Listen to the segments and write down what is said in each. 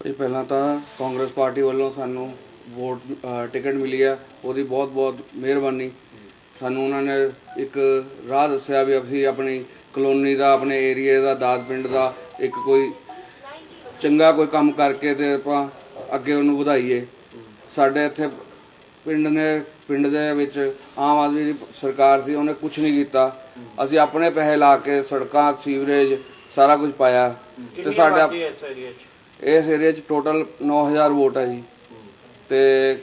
ਭਾਈ ਪਹਿਲਾਂ ਤਾਂ ਕਾਂਗਰਸ ਪਾਰਟੀ ਵੱਲੋਂ ਸਾਨੂੰ ਵੋਟ ਟਿਕਟ ਮਿਲੀ ਆ। ਉਹਦੀ ਬਹੁਤ ਬਹੁਤ ਮਿਹਰਬਾਨੀ। ਸਾਨੂੰ ਉਹਨਾਂ ਨੇ ਇੱਕ ਰਾਹ ਦੱਸਿਆ ਵੀ ਅਸੀਂ ਆਪਣੀ ਕਲੋਨੀ ਦਾ ਆਪਣੇ ਏਰੀਏ ਦਾ ਦਾਦ ਪਿੰਡ ਦਾ ਇੱਕ ਕੋਈ ਚੰਗਾ ਕੋਈ ਕੰਮ ਕਰਕੇ ਤੇ ਆਪਾਂ ਅੱਗੇ ਉਹਨੂੰ ਵਧਾਈਏ। ਸਾਡੇ ਇੱਥੇ ਪਿੰਡ ਨੇ ਪਿੰਡ ਦੇ ਵਿੱਚ ਆਮ ਆਦਮੀ ਦੀ ਸਰਕਾਰ ਸੀ ਉਹਨੇ ਕੁਝ ਨਹੀਂ ਕੀਤਾ। ਅਸੀਂ ਆਪਣੇ ਪੈਸੇ ਲਾ ਕੇ ਸੜਕਾਂ ਸੀਵਰੇਜ ਸਾਰਾ ਕੁਝ ਪਾਇਆ। ਤੇ ਸਾਡਾ ਇਸ ਏਰੀਆ 'ਚ ਇਸ ਏਰੀਆ 'ਚ ਟੋਟਲ 9000 ਵੋਟ ਹੈ ਜੀ। ਤੇ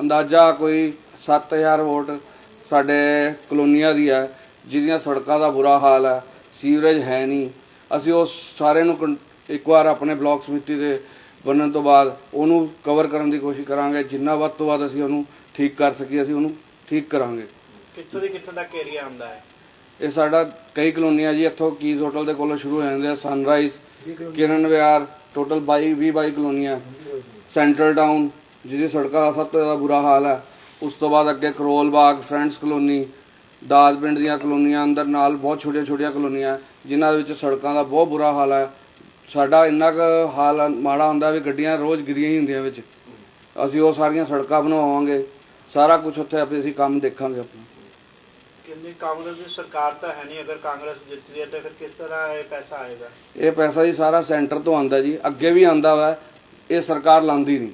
ਅੰਦਾਜ਼ਾ ਕੋਈ 7000 ਵੋਟ ਸਾਡੇ ਕਲੋਨੀਆਂ ਦੀ ਹੈ ਜਿਹਦੀਆਂ ਸੜਕਾਂ ਦਾ ਬੁਰਾ ਹਾਲ ਹੈ ਸੀਵਰੇਜ ਹੈ ਨਹੀਂ। ਅਸੀਂ ਉਸ ਸਾਰੇ ਨੂੰ ਕੰ- ਇੱਕ ਵਾਰ ਆਪਣੇ ਬਲਾਕ ਸਮਿਤੀ ਦੇ ਬਣਨ ਤੋਂ ਬਾਅਦ ਉਹਨੂੰ ਕਵਰ ਕਰਨ ਦੀ ਕੋਸ਼ਿਸ਼ ਕਰਾਂਗੇ, ਜਿੰਨਾ ਵੱਧ ਤੋਂ ਵੱਧ ਅਸੀਂ ਉਹਨੂੰ ਠੀਕ ਕਰ ਸਕੀਏ, ਅਸੀਂ ਉਹਨੂੰ ਠੀਕ ਕਰਾਂਗੇ। ਕਿੱਥੋਂ ਦੀ ਕਿੱਥੋਂ ਤੱਕ ਏਰੀਆ ਆਉਂਦਾ ਹੈ? ਇਹ ਸਾਡਾ ਕਈ ਕਲੋਨੀਆਂ ਜੀ, ਇੱਥੋਂ ਕੀਜ਼ ਹੋਟਲ ਦੇ ਕੋਲੋਂ ਸ਼ੁਰੂ ਹੋ ਜਾਂਦੇ ਆ ਸਨਰਾਈਜ਼ ਕਿਰਨ ਵਿਹਾਰ ਟੋਟਲ 22 20 22 ਕਲੋਨੀਆਂ। ਸੈਂਟਰਲ ਟਾਊਨ ਜਿਹਦੀ ਸੜਕਾਂ ਦਾ ਸਭ ਤੋਂ ਜ਼ਿਆਦਾ ਬੁਰਾ ਹਾਲ ਹੈ। ਉਸ ਤੋਂ ਬਾਅਦ ਅੱਗੇ ਕਰੋਲ ਬਾਗ ਫਰੈਂਡਸ ਕਲੋਨੀ ਦਾਦ ਪਿੰਡ ਦੀਆਂ ਕਲੋਨੀਆਂ, ਅੰਦਰ ਨਾਲ ਬਹੁਤ ਛੋਟੀਆਂ ਛੋਟੀਆਂ ਕਲੋਨੀਆਂ, ਜਿਨ੍ਹਾਂ ਦੇ ਵਿੱਚ ਸੜਕਾਂ ਦਾ ਬਹੁਤ ਬੁਰਾ ਹਾਲ ਹੈ। ਸਾਡਾ ਇੰਨਾ ਕੁ ਹਾਲ ਮਾੜਾ ਹੁੰਦਾ ਵੀ ਗੱਡੀਆਂ ਰੋਜ਼ ਗਿਰੀਆਂ ਹੀ ਹੁੰਦੀਆਂ ਵਿੱਚ। ਅਸੀਂ ਉਹ ਸਾਰੀਆਂ ਸੜਕਾਂ ਬਣਵਾਵਾਂਗੇ। ਸਾਰਾ ਕੁਝ ਉੱਥੇ ਆਪੇ ਅਸੀਂ ਕੰਮ ਦੇਖਾਂਗੇ ਆਪਣਾ। ਕਿੰਨੀ ਕਾਂਗਰਸ ਦੀ ਸਰਕਾਰ ਤਾਂ ਹੈ ਨਹੀਂ ਅਗਰ ਕਾਂਗਰਸ ਜਿੱਤਦੀ ਹੈ ਤਾਂ ਫਿਰ ਕਿਸ ਤਰ੍ਹਾਂ ਇਹ ਪੈਸਾ ਆਏਗਾ? ਇਹ ਪੈਸਾ ਜੀ ਸਾਰਾ ਸੈਂਟਰ ਤੋਂ ਆਂਦਾ ਜੀ ਅੱਗੇ ਵੀ ਆਂਦਾ ਵਾ ਇਹ ਸਰਕਾਰ ਲਾਂਦੀ ਨਹੀਂ।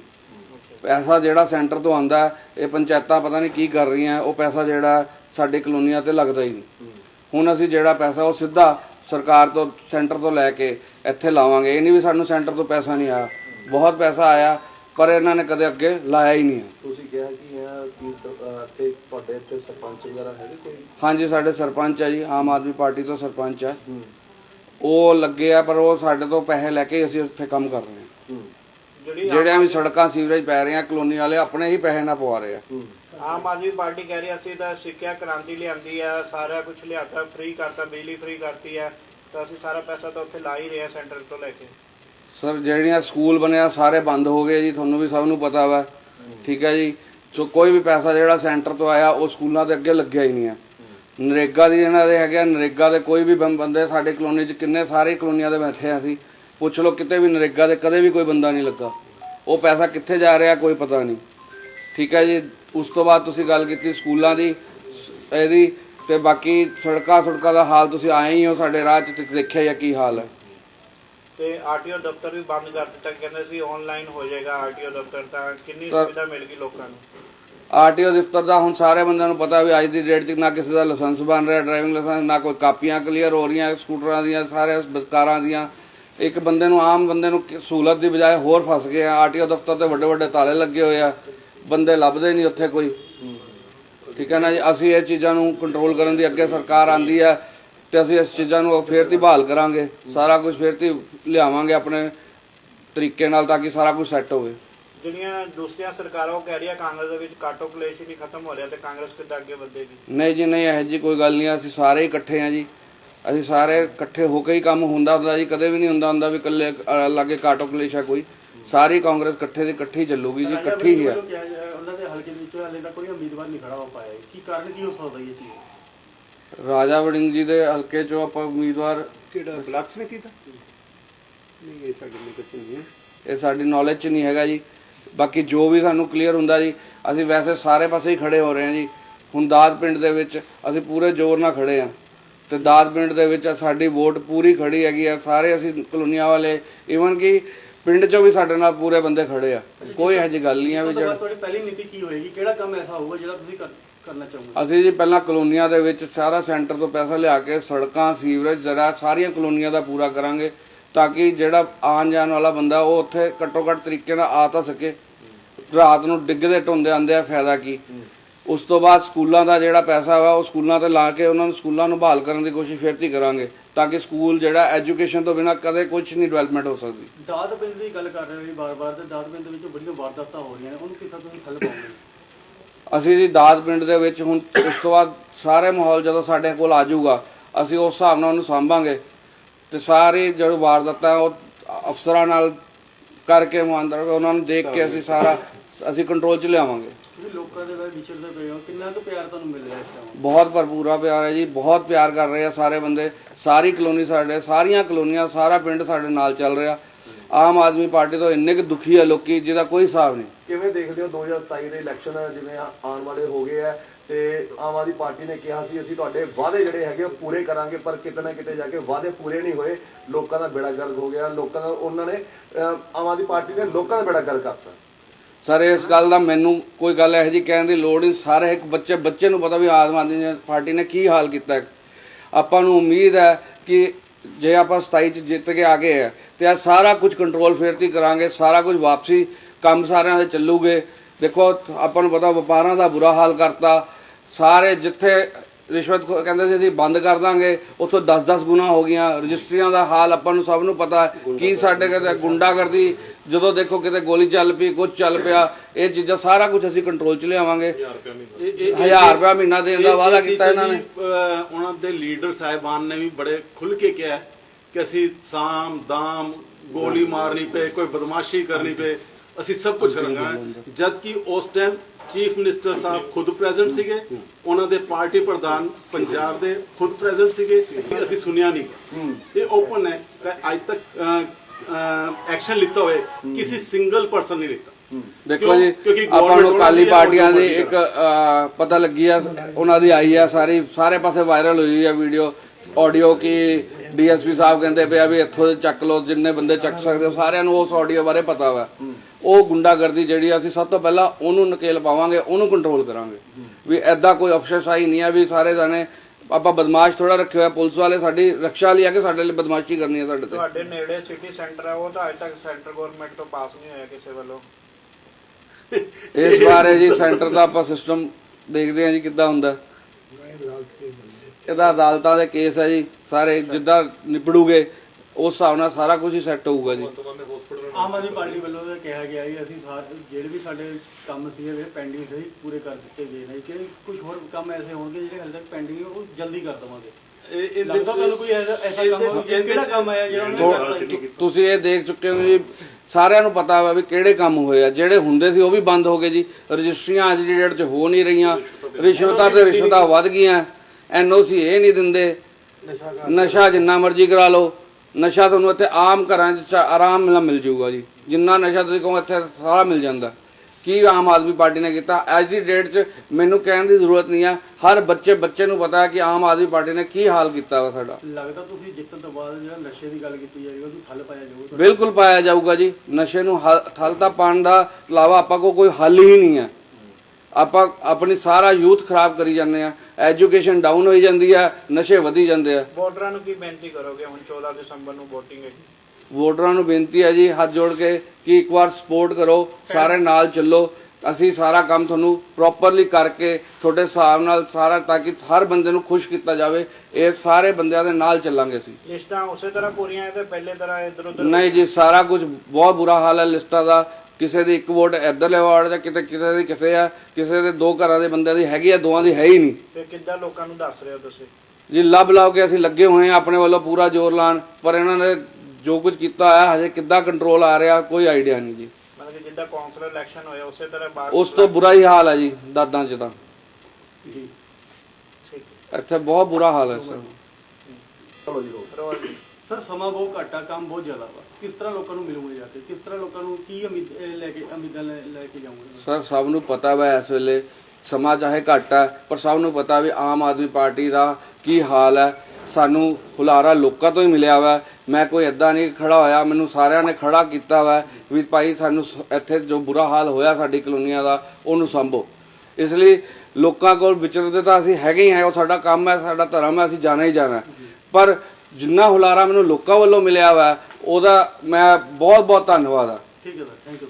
ਪੈਸਾ ਜਿਹੜਾ ਸੈਂਟਰ ਤੋਂ ਆਂਦਾ ਹੈ, ਇਹ ਪੰਚਾਇਤਾਂ ਪਤਾ ਨਹੀਂ ਕੀ ਕਰ ਰਹੀਆਂ ਉਹ ਪੈਸਾ ਜਿਹੜਾ ਸਾਡੇ ਕਲੋਨੀਆਂ ਤੇ ਲੱਗਦਾ ਹੀ ਨਹੀਂ। ਹੁਣ ਅਸੀਂ ਜਿਹੜਾ ਪੈਸਾ ਉਹ ਸਿੱਧਾ ਸਰਕਾਰ ਤੋਂ ਸੈਂਟਰ ਤੋਂ ਲੈ ਕੇ ਇੱਥੇ ਲਾਵਾਂਗੇ। ਇਹ ਨਹੀਂ ਵੀ ਸਾਨੂੰ ਸੈਂਟਰ ਤੋਂ ਪੈਸਾ ਨਹੀਂ ਆਇਆ। ਬਹੁਤ ਪੈਸਾ ਆਇਆ ਪਰ ਇਹਨਾਂ ਨੇ ਕਦੇ ਅੱਗੇ ਲਾਇਆ ਹੀ ਨਹੀਂ ਹੈ। ਤੁਸੀਂ ਕਿਹਾ ਕਿ ਇਹ ਕੀ ਸ- ਅਹ ਤੇ ਤੁਹਾਡੇ ਇੱਥੇ ਸਰਪੰਚ ਵਗੈਰਾ ਹੈਗੇ ਕੋਈ? ਹਾਂਜੀ ਸਾਡੇ ਸਰਪੰਚ ਹੈ ਜੀ ਆਮ ਆਦਮੀ ਪਾਰਟੀ ਤੋਂ ਸਰਪੰਚ ਹੈ। ਉਹ ਲੱਗੇ ਆ ਪਰ ਉਹ ਸਾਡੇ ਤੋਂ ਪੈਸੇ ਲੈ ਕੇ ਅਸੀਂ ਉੱਥੇ ਕੰਮ ਕਰ ਰਹੇ ਹਾਂ ਹੂੰ। ਜਿਹੜੀ ਜਿਹੜਿਆਂ ਵੀ ਸੜਕਾਂ ਸੀਵਰੇਜ ਪੈ ਰਹੀਆਂ ਕਲੋਨੀ ਵਾਲੇ ਆਪਣੇ ਹੀ ਪੈਸੇ ਨਾਲ ਪਵਾ ਰਹੇ ਆ। ਹੂੰ। ਆਮ ਆਦਮੀ ਪਾਰਟੀ ਕਹਿ ਰਹੀ ਹੈ, ਅਸੀਂ ਤਾਂ ਸਿੱਖਿਆ ਕ੍ਰਾਂਤੀ ਲਿਆਂਦੀ ਹੈ ਸਾਰਾ ਕੁਝ ਲਿਆਤਾ ਫ੍ਰੀ ਕਰਤਾ ਬਿਜਲੀ ਫ੍ਰੀ ਕਰਤੀ ਹੈ ਤਾਂ ਅਸੀਂ ਸਾਰਾ ਪੈਸਾ ਤਾਂ ਉੱਥੇ ਲਾ ਹੀ ਰਹੇ ਹਾਂ ਸੈਂਟਰ ਤੋਂ ਲੈ ਕੇ। ਸਰ ਜਿਹੜੀਆਂ ਸਕੂਲ ਬਣਿਆ ਸਾਰੇ ਬੰਦ ਹੋ ਗਏ ਜੀ ਤੁਹਾਨੂੰ ਵੀ ਸਭ ਨੂੰ ਪਤਾ ਵਾ। ਠੀਕ ਹੈ ਜੀ। ਸੋ ਕੋਈ ਵੀ ਪੈਸਾ ਜਿਹੜਾ ਸੈਂਟਰ ਤੋਂ ਆਇਆ ਉਹ ਸਕੂਲਾਂ ਦੇ ਅੱਗੇ ਲੱਗਿਆ ਹੀ ਨਹੀਂ ਹੈ। ਨਰੇਗਾ ਦੀ ਇਹਨਾਂ ਦੇ ਹੈਗੇ ਆ, ਨਰੇਗਾ ਦੇ ਕੋਈ ਵੀ ਬੰ- ਬੰਦੇ ਸਾਡੇ ਕਲੋਨੀ 'ਚ ਕਿੰਨੇ ਸਾਰੇ ਕਲੋਨੀਆਂ ਦੇ ਬੈਠੇ ਆ ਸੀ ਪੁੱਛ ਲਓ ਕਿਤੇ ਵੀ ਨਰੇਗਾ ਦੇ ਕਦੇ ਵੀ ਕੋਈ ਬੰਦਾ ਨਹੀਂ ਲੱਗਾ। ਉਹ ਪੈਸਾ ਕਿੱਥੇ ਜਾ ਰਿਹਾ ਕੋਈ ਪਤਾ ਨਹੀਂ। ਠੀਕ ਹੈ ਜੀ ਉਸ ਤੋਂ ਬਾਅਦ ਤੁਸੀਂ ਗੱਲ ਕੀਤੀ ਸਕੂਲਾਂ ਦੀ ਇਹਦੀ ਤੇ ਬਾਕੀ ਸੜਕਾਂ ਸੜਕਾਂ ਦਾ ਹਾਲ ਤੁਸੀਂ ਆਏ ਹੀ ਹੋ ਸਾਡੇ ਰਾਹ 'ਚ ਤੇ ਦੇਖਿਆ ਜਾਂ ਕੀ ਹਾਲ ਹੈ। ਤੇ ਆਰਟੀਓ ਦਫ਼ਤਰ ਵੀ ਬੰਦ ਕਰ ਦਿੱਤਾ। ਕਹਿੰਦੇ ਸੀ ਆਨਲਾਈਨ ਹੋ ਜਾਏਗਾ ਆਰਟੀਓ ਦਫ਼ਤਰ ਤਾਂ ਕਿੰਨੀ ਸੁਵਿਧਾ ਮਿਲ ਗਈ ਲੋਕਾਂ ਨੂੰ? ਆਰਟੀਓ ਦਫ਼ਤਰ ਦਾ ਹੁਣ ਸਾਰੇ ਬੰਦਿਆਂ ਨੂੰ ਪਤਾ ਵੀ ਅੱਜ ਦੀ ਡੇਟ 'ਚ ਨਾ ਕਿਸੇ ਦਾ ਲਾਇਸੈਂਸ ਬਣ ਰਿਹਾ ਡਰਾਈਵਿੰਗ ਲਾਇਸੈਂਸ ਨਾ ਕੋਈ ਕਾਪੀਆਂ ਕਲੀਅਰ ਹੋ ਰਹੀਆਂ ਸਕੂਟਰਾਂ ਦੀਆਂ ਸਾਰੇ ਕਾਰਾਂ ਦੀਆਂ। ਇੱਕ ਬੰਦੇ ਨੂੰ ਆਮ ਬੰਦੇ ਨੂੰ ਕਿ- ਸਹੂਲਤ ਦੀ ਬਜਾਏ ਹੋਰ ਫਸ ਗਏ ਆ। ਆਰਟੀਓ ਦਫ਼ਤਰ ਤੇ ਵੱਡੇ ਵੱਡੇ ਤਾਲੇ ਲੱਗੇ ਹੋਏ ਆ। ਬੰਦੇ ਲੱਭਦੇ ਨਹੀਂ ਉੱਥੇ ਕੋਈ। ਠੀਕ ਹੈ ਨਾ ਜੀ? ਅਸੀਂ ਇਹ ਚੀਜ਼ਾਂ ਨੂੰ ਕੰਟਰੋਲ ਕਰਨ ਦੀ ਅੱਗੇ ਸਰਕਾਰ ਆਂਦੀ ਹੈ। ਤੇ ਅਸੀਂ ਇਸ ਚੀਜ਼ਾਂ ਨੂੰ ਫੇਰ ਦੀ ਬਹਾਲ ਕਰਾਂਗੇ। ਸਾਰਾ ਕੁਝ ਫੇਰ ਦੀ ਲਿਆਵਾਂਗੇ ਆਪਣੇ ਤਰੀਕੇ ਨਾਲ ਤਾਂ ਕਿ ਸਾਰਾ ਕੁਝ ਸੈੱਟ ਹੋਵੇ। ਜਿਹੜੀਆਂ ਦੂਸਰੀਆਂ ਸਰਕਾਰਾਂ ਉਹ ਕਹਿ ਰਹੀਆਂ ਕਾਂਗਰਸ ਦੇ ਵਿੱਚ ਕਾਟੋ ਕਲੇਸ਼ ਹੀ ਨਹੀਂ ਖਤਮ ਹੋ ਰਿਹਾ ਤੇ ਕਾਂਗਰਸ ਕਿੱਦਾਂ ਅੱਗੇ ਵਧੇਗੀ? ਨਹੀਂ ਜੀ ਨਹੀਂ ਇਹੋ ਜੀ ਕੋਈ ਗੱਲ ਨਹੀਂ ਅਸੀਂ ਸਾਰੇ ਇਕੱਠੇ ਆ ਜੀ। ਅਸੀਂ ਸਾਰੇ ਇਕੱਠੇ ਹੋ ਕੇ ਹੀ ਕੰਮ ਹੁੰਦਾ ਹੁੰਦਾ ਜੀ। ਕਦੇ ਵੀ ਨਹੀਂ ਹੁੰਦਾ ਹੁੰਦਾ ਵੀ ਇਕੱਲੇ ਲਾਗੇ ਕਾਟੋ ਕਲੇਸ਼ਾ ਕੋਈ। ਸਾਰੀ ਕਾਂਗਰਸ ਇਕੱਠੇ ਦੀ ਇਕੱਠੀ ਚੱਲੂਗੀ ਜੀ ਇਕੱਠੀ ਹੀ ਆ। ਉਹਨਾਂ ਦੇ ਹਲਕੇ ਦੇ ਵਿੱਚ ਹਾਲੇ ਤੱਕ ਕੋਈ ਉਮੀਦਵਾਰ ਨਹੀਂ ਖੜਾ ਹੋ ਪਾਇਆ। ਕੀ ਕਾਰਨ ਕੀ ਹੋ ਸਕਦਾ ਇਹ ਚੀਜ਼? ਰਾਜਾ ਵੜਿੰਗ ਜੀ ਦੇ ਹਲਕੇ ਚੋਂ ਆਪਾਂ ਉਮੀਦਵਾਰ ਕਿਹੜਾ? ਬਲਾਕ ਸਮਿਤੀ ਦਾ? ਨਹੀਂ ਇਹ ਸਾਡੇ ਲਈ ਕੁਝ ਨਹੀਂ ਇਹ ਸਾਡੀ ਨੌਲੇਜ 'ਚ ਨਹੀਂ ਹੈਗਾ ਜੀ। ਬਾਕੀ ਜੋ ਵੀ ਸਾਨੂੰ ਕਲੀਅਰ ਹੁੰਦਾ ਜੀ ਅਸੀਂ ਵੈਸੇ ਸਾਰੇ ਪਾਸੇ ਹੀ ਖੜੇ ਹੋ ਰਹੇ ਹਾਂ ਜੀ। ਹੁਣ ਦਾਦ ਪਿੰਡ ਦੇ ਵਿੱਚ ਅਸੀਂ ਪੂਰੇ ਜ਼ੋਰ ਨਾਲ ਖੜੇ ਆ ਤੇ ਦਾਦ ਪਿੰਡ ਦੇ ਵਿੱਚ ਸਾਡੀ ਵੋਟ ਪੂਰੀ ਖੜੀ ਹੈਗੀ ਆ। ਸਾਰੇ ਅਸੀਂ ਕਲੋਨੀਆਂ ਵਾਲੇ ਈਵਨ ਕਿ ਪਿੰਡ 'ਚੋਂ ਵੀ ਸਾਡੇ ਨਾਲ ਪੂਰੇ ਬੰਦੇ ਖੜੇ ਆ। ਕੋਈ ਇਹੋ ਜਿਹੀ ਗੱਲ ਨਹੀਂ ਆ ਵੀ ਜਿਹੜਾ ਤੁਹਾਡੀ ਪਹਿਲੀ ਨੀਤੀ ਕੀ ਹੋਏਗੀ? ਕਿਹੜਾ ਕੰਮ ਐਸਾ ਹੋਊਗਾ ਜਿਹੜਾ ਤੁਸੀਂ ਕਰ- ਕਰਨਾ ਚਾਹੋਗੇ? ਅਸੀਂ ਜੀ ਪਹਿਲਾਂ ਕਲੋਨੀਆਂ ਦੇ ਵਿੱਚ ਸਾਰਾ ਸੈਂਟਰ ਤੋਂ ਪੈਸਾ ਲਿਆ ਕੇ ਸੜਕਾਂ ਸੀਵਰੇਜ ਜਿਹੜਾ ਸਾਰੀਆਂ ਕਲੋਨੀਆਂ ਦਾ ਪੂਰਾ ਕਰਾਂਗੇ ਤਾਂ ਕਿ ਜਿਹੜਾ ਆਉਣ ਜਾਣ ਵਾਲਾ ਬੰਦਾ ਉਹ ਉੱਥੇ ਘੱਟੋ ਘੱਟ ਤਰੀਕੇ ਨਾਲ ਆ ਤਾਂ ਸਕੇ। ਰਾਤ ਨੂੰ ਡਿੱਗਦੇ ਢੁੰਦੇ ਆਂਦੇ ਆ ਫਾਇਦਾ ਕੀ? ਉਸ ਤੋਂ ਬਾਅਦ ਸਕੂਲਾਂ ਦਾ ਜਿਹੜਾ ਪੈਸਾ ਵਾ ਉਹ ਸਕੂਲਾਂ ਤੇ ਲਾ ਕੇ ਉਹਨਾਂ ਨੂੰ ਸਕੂਲਾਂ ਨੂੰ ਬਹਾਲ ਕਰਨ ਦੀ ਕੋਸ਼ਿਸ਼ ਫਿਰ ਤੀ ਕਰਾਂਗੇ। ਤਾਂ ਕਿ ਸਕੂਲ ਜਿਹੜਾ ਐਜੂਕੇਸ਼ਨ ਤੋਂ ਬਿਨਾ ਕਦੇ ਕੁਝ ਨਹੀਂ ਡਿਵੈਲਪਮੈਂਟ ਹੋ ਸਕਦੀ। ਦਾਦ ਪਿੰਡ ਦੀ ਗੱਲ ਕਰ ਰਹੇ ਹੋ ਜੀ ਬਾਰ-ਬਾਰ ਤੇ ਦਾਦ ਪਿੰਡ ਦੇ ਵਿੱਚ ਬੜੀਆਂ ਵਾਰਦਾਤਾਂ ਹੋ ਰਹੀਆਂ ਨੇ ਉਹਨੂੰ ਕਿਸ ਤਰ੍ਹਾਂ ਤੁਸੀਂ ਹੱਲ ਪਾਓਗੇ ਅਸੀਂ ਜੀ ਦਾਦ ਪਿੰਡ ਦੇ ਵਿੱਚ ਹੁਣ ਉਸ ਤੋਂ ਬਾਅਦ ਸਾਰੇ ਮਾਹੌਲ ਜਦੋਂ ਸਾਡੇ ਕੋਲ ਆ ਜਾਊਗਾ ਅਸੀਂ ਉਸ ਹਿਸਾਬ ਨਾਲ ਉਹਨੂੰ ਸਾਂਭਾਂਗੇ। ਤੇ ਸਾਰੇ ਜਿਹੜੇ ਵਾਰਦਾਤਾਂ ਉਹ ਅਫਸਰਾਂ ਨਾਲ ਕਰਕੇ ਇਮਾਨਦਾਰ ਉਹਨਾਂ ਨੂੰ ਦੇਖ ਕੇ ਅਸੀਂ ਸਾਰਾ ਅਸੀਂ ਕੰਟਰੋਲ 'ਚ ਲਿਆਵਾਂਗੇ। ਲੋਕਾਂ ਦੇ ਵਿੱਚ ਵਿਚਰਦੇ ਪਏ ਹੋ। ਕਿੰਨਾ ਕੁ ਪਿਆਰ ਤੁਹਾਨੂੰ ਮਿਲ ਰਿਹਾ ਇਸ ਟਾਈਮ ਬਹੁਤ ਭਰਪੂਰਾ ਪਿਆਰ ਹੈ ਜੀ। ਬਹੁਤ ਪਿਆਰ ਕਰ ਰਹੇ ਆ ਸਾਰੇ ਬੰਦੇ। ਸਾਰੀ ਕਲੋਨੀ ਸਾਡੇ ਸਾਰੀਆਂ ਕਲੋਨੀਆਂ ਸਾਰਾ ਪਿੰਡ ਸਾਡੇ ਨਾਲ ਚੱਲ ਰਿਹਾ। ਆਮ ਆਦਮੀ ਪਾਰਟੀ ਤੋਂ ਇੰਨੇ ਕੁ ਦੁਖੀ ਆ ਲੋਕੀ ਜਿਹਦਾ ਕੋਈ ਹਿਸਾਬ ਨਹੀਂ। ਕਿਵੇਂ ਦੇਖਦੇ ਹੋ 2027 ਦੇ ਇਲੈਕਸ਼ਨ ਜਿਵੇਂ ਆ- ਆਉਣ ਵਾਲੇ ਹੋ ਗਏ ਆ ਤੇ ਆਮ ਆਦਮੀ ਪਾਰਟੀ ਨੇ ਕਿਹਾ ਸੀ ਅਸੀਂ ਤੁਹਾਡੇ ਵਾਅਦੇ ਜਿਹੜੇ ਹੈਗੇ ਉਹ ਪੂਰੇ ਕਰਾਂਗੇ ਪਰ ਕਿਤੇ ਨਾ ਕਿਤੇ ਜਾ ਕੇ ਵਾਅਦੇ ਪੂਰੇ ਨਹੀਂ ਹੋਏ। ਲੋਕਾਂ ਦਾ ਬੇੜਾ ਗਰਕ ਹੋ ਗਿਆ। ਲੋਕਾਂ ਦਾ ਉਹਨਾਂ ਨੇ ਅਹ, ਆਮ ਆਦਮੀ ਪਾਰਟੀ ਨੇ ਲੋਕਾਂ ਦਾ ਬੇੜਾ ਗਰਕ ਕਰਤਾ। ਸਰ, ਇਸ ਗੱਲ ਦਾ ਮੈਨੂੰ ਕੋਈ ਗੱਲ ਇਹੋ ਜਿਹੀ ਕਹਿਣ ਦੀ ਲੋੜ ਨਹੀਂ। ਸਾਰੇ ਇੱਕ ਬੱਚੇ ਬੱਚੇ ਨੂੰ ਪਤਾ ਵੀ ਆਮ ਆਦਮੀ ਪਾਰਟੀ ਨੇ ਕੀ ਹਾਲ ਕੀਤਾ। ਆਪਾਂ ਨੂੰ ਉਮੀਦ ਹੈ ਕਿ ਜੇ ਆਪਾਂ 27 ਚ ਜਿੱਤ ਕੇ ਆ ਗਏ ਆ ਤੇ ਆ ਸਾਰਾ ਕੁਝ ਕੰਟਰੋਲ ਫੇਰ ਤੇ ਕਰਾਂਗੇ, ਸਾਰਾ ਕੁਝ ਵਾਪਸੀ ਕੰਮ ਸਾਰਿਆਂ ਦੇ ਚੱਲੂਗੇ। ਦੇਖੋ, ਆਪਾਂ ਨੂੰ ਪਤਾ ਵਪਾਰਾਂ ਦਾ ਬੁਰਾ ਹਾਲ ਕਰਤਾ। ਸਾਰੇ ਜਿੱਥੇ ਰਿਸ਼ਵਤ ਕਹਿੰਦੇ ਸੀ ਅਸੀਂ ਬੰਦ ਕਰ ਦਾਂਗੇ, ਉੱਥੋਂ 10-10 ਗੁਣਾ ਹੋ ਗਈਆਂ। ਰਜਿਸਟਰੀਆਂ ਦਾ ਹਾਲ ਆਪਾਂ ਨੂੰ ਸਭ ਨੂੰ ਪਤਾ ਕੀ ਸਾਡੇ ਕਿਤੇ ਗੁੰਡਾਗਰਦੀ ਜਦੋਂ ਦੇਖੋ ਕਿਤੇ ਗੋਲੀ ਚੱਲ ਪਈ ਕੁਝ ਚੱਲ ਪਿਆ ਇਹ ਚੀਜ਼ਾਂ ਸਾਰਾ ਕੁਝ ਅਸੀਂ ਕੰਟਰੋਲ 'ਚ ਲਿਆਵਾਂਗੇ। ਇਹ- ਇਹ- ਹਜ਼ਾਰ ਰੁਪਇਆ ਮਹੀਨਾ ਦੇਣ ਦਾ ਵਾਅਦਾ ਕੀਤਾ ਇਹਨਾਂ ਨੇ। ਉਹਨਾਂ ਦੇ ਲੀਡਰ ਸਾਹਿਬਾਨ ਨੇ ਵੀ ਬੜੇ ਖੁੱਲ ਕੇ ਕਿਹਾ ਕਿ ਅਸੀਂ ਸਾਮ ਦਾਮ ਗੋਲੀ ਮਾਰਨੀ ਪਏ ਕੋਈ ਬਦਮਾਸ਼ੀ ਕਰਨੀ ਪਏ ਅਸੀਂ ਸਭ ਕੁਝ ਕਰਾਂਗੇ। ਜਦ ਕਿ ਉਸ ਟਾਈਮ ਚੀਫ ਮਿਨਿਸਟਰ ਸਾਹਿਬ ਖੁਦ ਪ੍ਰੈਜ਼ੈਂਟ ਸੀਗੇ ਉਹਨਾਂ ਦੇ ਪਾਰਟੀ ਪ੍ਰਧਾਨ ਪੰਜਾਬ ਦੇ ਖੁਦ ਪ੍ਰੈਜ਼ੈਂਟ ਸੀਗੇ ਅਸੀਂ ਸੁਣਿਆ ਨਹੀਂ। ਇਹ ਓਪਨ ਹੈ ਕਿ ਅੱਜ ਤੱਕ ਐਕਸ਼ਨ ਲਿੱਤਾ ਹੋਏ ਕਿਸੇ ਸਿੰਗਲ ਪਰਸਨ ਨੇ ਲਿੱਤਾ। ਦੇਖੋ? ਜੀ ਆਪਾਂ ਨੂੰ ਕਾਲੀ ਪਾਰਟੀਆਂ ਦੀ ਇੱਕ ਪਤਾ ਲੱਗੀ ਆ ਉਹਨਾਂ ਦੀ ਆਈ ਆ ਸਾਰੀ ਸਾਰੇ ਪਾਸੇ ਵਾਇਰਲ ਹੋਈ ਆ ਵੀਡੀਓ ਆਡੀਓ ਕਿ ਡੀਐਸਪੀ ਸਾਹਿਬ ਕਹਿੰਦੇ ਪਿਆ ਵੀ ਇੱਥੋਂ ਚੱਕ ਲਓ ਜਿੰਨੇ ਬੰਦੇ ਚੱਕ ਸਕਦੇ ਹੋ ਸਾਰਿਆਂ ਨੂੰ ਉਸ ਆਡੀਓ ਬਾਰੇ ਪਤਾ ਵਾ। ਉਹ ਗੁੰਡਾਗਰਦੀ ਜਿਹੜੀ ਆ, ਅਸੀਂ ਸਭ ਤੋਂ ਪਹਿਲਾਂ ਉਹਨੂੰ ਨਕੇਲ ਪਾਵਾਂਗੇ ਉਹਨੂੰ ਕੰਟਰੋਲ ਕਰਾਂਗੇ। ਵੀ ਐਦਾਂ ਕੋਈ ਅਫਸਰਸ਼ਾਹੀ ਨਹੀਂ ਆ ਵੀ ਸਾਰੇ ਜਾਣੇ ਆਪਾਂ ਬਦਮਾਸ਼ ਥੋੜਾ ਰੱਖਿਆ ਹੋਇਆ ਪੁਲਿਸ ਵਾਲੇ ਸਾਡੀ ਰੱਖਿਆ ਲਈ ਆ ਕਿ ਸਾਡੇ ਲਈ ਬਦਮਾਸ਼ੀ ਕਰਨੀ ਹੈ ਸਾਡੇ ਤੇ। ਤੁਹਾਡੇ ਨੇੜੇ ਸਿਟੀ ਸੈਂਟਰ ਹੈ ਉਹ ਤਾਂ ਅਜੇ ਤੱਕ ਸੈਂਟਰ ਗਵਰਨਮੈਂਟ ਤੋਂ ਪਾਸ ਨਹੀਂ ਹੋਇਆ ਕਿਸੇ ਵੱਲੋਂ। ਇਸ ਬਾਰੇ ਜੀ ਸੈਂਟਰ ਦਾ ਆਪਾਂ ਸਿਸਟਮ ਦੇਖਦੇ ਹਾਂ ਜੀ ਕਿੱਦਾਂ ਹੁੰਦਾ। ਇਹਦਾ ਅਦਾਲਤਾਂ ਦੇ ਕੇਸ ਹੈ ਜੀ ਸਾਰੇ ਜਿੱਦਾਂ ਨਿਪੜੂਗੇ ਉਸ ਹਿਸਾਬ ਨਾਲ ਸਾਰਾ ਕੁਝ ਹੀ ਸੈੱਟ ਹੋਊਗਾ ਜੀ। ਆਮ ਆਦਮੀ ਪਾਰਟੀ ਵੱਲੋਂ ਤਾਂ ਕਿਹਾ ਗਿਆ ਜੀ ਅਸੀਂ ਸਾਰੇ ਜਿਹੜੇ ਵੀ ਸਾਡੇ ਕੰਮ ਸੀ ਜਿਹੜੇ ਪੈਂਡਿੰਗ ਸੀ ਪੂਰੇ ਕਰ ਦਿੱਤੇ ਗਏ ਨੇ। ਕਿ ਕੁਝ ਹੋਰ ਕੰਮ ਐਸੇ ਹੋਣਗੇ ਜਿਹੜੇ ਹਾਲੇ ਤੱਕ ਪੈਂਡਿੰਗ ਹੈ ਉਹ ਜਲਦੀ ਕਰ ਦਵਾਂਗੇ। ਇਹ ਇਹਦੇ ਲੱਗਦਾ ਤੁਹਾਨੂੰ ਕੋਈ ਐਸਾ ਐਸਾ ਕੰਮ ਇਹਦੇ- ਹੋਵੇ ਕਿਹੜਾ ਕੰਮ ਆਇਆ ਜਿਹੜਾ ਉਹਨੇ ਤੋ- ਕਰਤਾ ਜੀ? ਤੁਸੀਂ ਇਹ ਦੇਖ ਚੁੱਕੇ ਹੋ ਜੀ ਸਾਰਿਆਂ ਨੂੰ ਪਤਾ ਵਾ ਵੀ ਕਿਹੜੇ ਕੰਮ ਹੋਏ ਆ। ਜਿਹੜੇ ਹੁੰਦੇ ਸੀ ਉਹ ਵੀ ਬੰਦ ਹੋ ਗਏ ਜੀ। ਰਜਿਸਟਰੀਆਂ ਅੱਜ ਦੀ ਡੇਟ 'ਚ ਹੋ ਨਹੀਂ ਰਹੀਆਂ। ਰਿਸ਼ਵਤਾਂ ਤੇ ਰਿਸ਼ਵਤਾਂ ਵੱਧ ਗਈਆਂ। ਐਨਓਸੀ ਇਹ ਨਹੀਂ ਦਿੰਦੇ। ਨਸ਼ਾ ਜਿੰਨਾ ਮਰਜ਼ੀ ਕਰਾ ਲਓ। ਨਸ਼ਾ ਤੁਹਾਨੂੰ ਇੱਥੇ ਆਮ ਘਰਾਂ 'ਚ ਆਰਾਮ ਨਾਲ ਮਿਲ ਜਾਊਗਾ ਜੀ। ਜਿੰਨਾ ਨਸ਼ਾ ਤੁਸੀਂ ਕਹੋ ਇੱਥੇ ਸਾਰਾ ਮਿਲ ਜਾਂਦਾ। ਕੀ ਆਮ ਆਦਮੀ ਪਾਰਟੀ ਨੇ ਕੀਤਾ? ਅੱਜ ਦੀ ਡੇਟ 'ਚ ਮੈਨੂੰ ਕਹਿਣ ਦੀ ਜ਼ਰੂਰਤ ਨਹੀਂ ਆ। ਹਰ ਬੱਚੇ ਬੱਚੇ ਨੂੰ ਪਤਾ ਹੈ ਕਿ ਆਮ ਆਦਮੀ ਪਾਰਟੀ ਨੇ ਕੀ ਹਾਲ ਕੀਤਾ ਵਾ ਸਾਡਾ। ਲੱਗਦਾ ਤੁਸੀਂ ਜਿੱਤਣ ਤੋਂ ਬਾਅਦ ਜਿਹੜਾ ਨਸ਼ੇ ਦੀ ਗੱਲ ਕੀਤੀ ਜਾਏਗੀ ਉਹਨੂੰ ਠੱਲ ਪਾਇਆ ਜਾਊਗਾ ਬਿਲਕੁਲ ਪਾਇਆ ਜਾਊਗਾ ਜੀ। ਨਸ਼ੇ ਨੂੰ ਹੱਲ ਤਾਂ ਪਾਉਣ ਦਾ ਇਲਾਵਾ ਆਪਾਂ ਕੋਲ ਕੋਈ ਹੱਲ ਹੀ ਨਹੀਂ ਹੈ ਆਪਾਂ ਆਪਣੀ ਸਾਰਾ ਯੂਥ ਖਰਾਬ ਕਰੀ ਜਾਂਦੇ ਆ ਐਜੂਕੇਸ਼ਨ ਡਾਊਨ ਹੋਈ ਜਾਂਦੀ ਆ ਨਸ਼ੇ ਵਧੀ ਜਾਂਦੇ ਆ। ਵੋਟਰਾਂ ਨੂੰ ਕੀ ਬੇਨਤੀ ਕਰੋਗੇ? ਹੁਣ 14 ਦਸੰਬਰ ਨੂੰ VOTING ਹੈ ਵੋਟਰਾਂ ਨੂੰ ਬੇਨਤੀ ਹੈ ਜੀ ਹੱਥ ਜੋੜ ਕੇ ਕਿ ਇੱਕ ਵਾਰ ਸਪੋਰਟ ਕਰੋ ਸਾਰੇ ਨਾਲ ਚੱਲੋ। ਅਸੀਂ ਸਾਰਾ ਕੰਮ ਤੁਹਾਨੂੰ ਪ੍ਰੋਪਰਲੀ ਕਰਕੇ ਤੁਹਾਡੇ ਹਿਸਾਬ ਨਾਲ ਸਾਰਾ ਤਾਂ ਕਿ ਹਰ ਬੰਦੇ ਨੂੰ ਖੁਸ਼ ਕੀਤਾ ਜਾਵੇ ਇਹ ਸਾਰੇ ਬੰਦਿਆਂ ਦੇ ਨਾਲ ਚੱਲਾਂਗੇ ਅਸੀਂ। ਲਿਸਟਾਂ ਉਸੇ ਤਰ੍ਹਾਂ ਪੂਰੀਆਂ ਹੈ ਤੇ ਪਹਿਲੇ ਤਰ੍ਹਾਂ ਇੱਧਰ ਉੱਧਰ ਨਹੀਂ ਜੀ ਸਾਰਾ ਕੁਝ ਬਹੁਤ ਬੁਰਾ ਹਾਲ ਹੈ ਲਿਸਟਾਂ ਦਾ ਕਿਸੇ ਦੀ ਇੱਕ ਵੋਟ ਇੱਧਰਲੇ ਵਾਰਡ ਜਾਂ ਕਿਤੇ ਕਿਸੇ ਦੀ ਕਿਸੇ ਆ ਕਿਸੇ ਦੇ ਦੋ ਘਰਾਂ ਦੇ ਬੰਦਿਆਂ ਦੀ ਹੈਗੀ ਆ ਦੋਵਾਂ ਦੀ ਹੈ ਹੀ ਨਹੀਂ। ਤੇ ਕਿੱਦਾਂ ਲੋਕਾਂ ਨੂੰ ਦੱਸ ਰਹੇ ਹੋ ਤੁਸੀਂ? ਜੀ ਲੱਭ ਲਾਓ ਕੇ ਅਸੀਂ ਲੱਗੇ ਹੋਏ ਆ ਆਪਣੇ ਵੱਲੋਂ ਪੂਰਾ ਜ਼ੋਰ ਲਾਣ ਪਰ ਇਹਨਾਂ ਨੇ ਜੋ ਕੁਝ ਕੀਤਾ ਆ ਹਜੇ ਕਿੱਦਾਂ ਕੰਟਰੋਲ ਆ ਰਿਹਾ ਕੋਈ ਆਈਡੀਆ ਨਹੀਂ ਜੀ। ਮਤਲਬ ਕਿ ਜਿੱਦਾਂ ਕੌਂਸਲਰ ਇਲੈਕਸ਼ਨ ਹੋਇਆ ਉਸੇ ਤਰ੍ਹਾਂ ਬਾਅਦ ਉਸ ਤੋਂ ਬੁਰਾ ਹੀ ਹਾਲ ਹੈ ਜੀ ਦਾਦਾਂ ਚ ਤਾਂ। ਜੀ। ਠੀਕ। ਇੱਥੇ ਬਹੁਤ ਬੁਰਾ ਹਾਲ ਹੈ ਸਰ। ਚਲੋ ਜੀ ਰੋਲ ਜੀ। ਸਰ, ਸਮਾਂ ਬਹੁਤ ਘੱਟ ਆ, ਕੰਮ ਬਹੁਤ ਜ਼ਿਆਦਾ ਵਾ। ਕਿਸ ਤਰ੍ਹਾਂ ਲੋਕਾਂ ਨੂੰ ਮਿਲੂਗੇ ਜਾ ਕੇ? ਕਿਸ ਤਰ੍ਹਾਂ ਲੋਕਾਂ ਨੂੰ ਕੀ ਉਮੀਦ, ਇਹ ਲੈ ਕੇ, ਉਮੀਦਾਂ ਲੈ ਲੈ ਕੇ ਜਾਊਂਗੇ ਸਰ, ਸਭ ਨੂੰ ਪਤਾ ਵਾ ਇਸ ਵੇਲੇ ਸਮਾਂ ਚਾਹੇ ਘੱਟ ਹੈ ਪਰ ਸਭ ਨੂੰ ਪਤਾ ਵੀ ਆਮ ਆਦਮੀ ਪਾਰਟੀ ਦਾ ਕੀ ਹਾਲ ਹੈ। ਸਾਨੂੰ ਹੁਲਾਰਾ ਲੋਕਾਂ ਤੋਂ ਹੀ ਮਿਲਿਆ ਵਾ। ਮੈਂ ਕੋਈ ਐਦਾਂ ਨਹੀਂ ਖੜਾ ਹੋਇਆ, ਮੈਨੂੰ ਸਾਰਿਆਂ ਨੇ ਖੜਾ ਕੀਤਾ ਵਾ ਵੀ ਭਾਈ ਸਾਨੂੰ ਸ- ਇੱਥੇ ਜੋ ਬੁਰਾ ਹਾਲ ਹੋਇਆ ਸਾਡੀ ਕਲੋਨੀਆਂ ਦਾ, ਉਹਨੂੰ ਸੰਭੋ। ਇਸ ਲਈ ਲੋਕਾਂ ਕੋਲ ਵਿਚਰਦੇ ਤਾਂ ਅਸੀਂ ਹੈਗੇ ਹੀ ਹੈ ਉਹ ਸਾਡਾ ਕੰਮ ਹੈ, ਸਾਡਾ ਧਰਮ ਹੈ, ਅਸੀਂ ਜਾਣਾ ਹੀ ਜਾਣਾ। ਹੈ। ਪਰ ਜਿੰਨਾ ਹੁਲਾਰਾ ਮੈਨੂੰ ਲੋਕਾਂ ਵੱਲੋਂ ਮਿਲਿਆ ਵਾ, ਉਹਦਾ ਮੈਂ ਬਹੁਤ ਬਹੁਤ ਧੰਨਵਾਦ ਆ। ਠੀਕ ਹੈ ਸਰ ਥੈਂਕ ਯੂ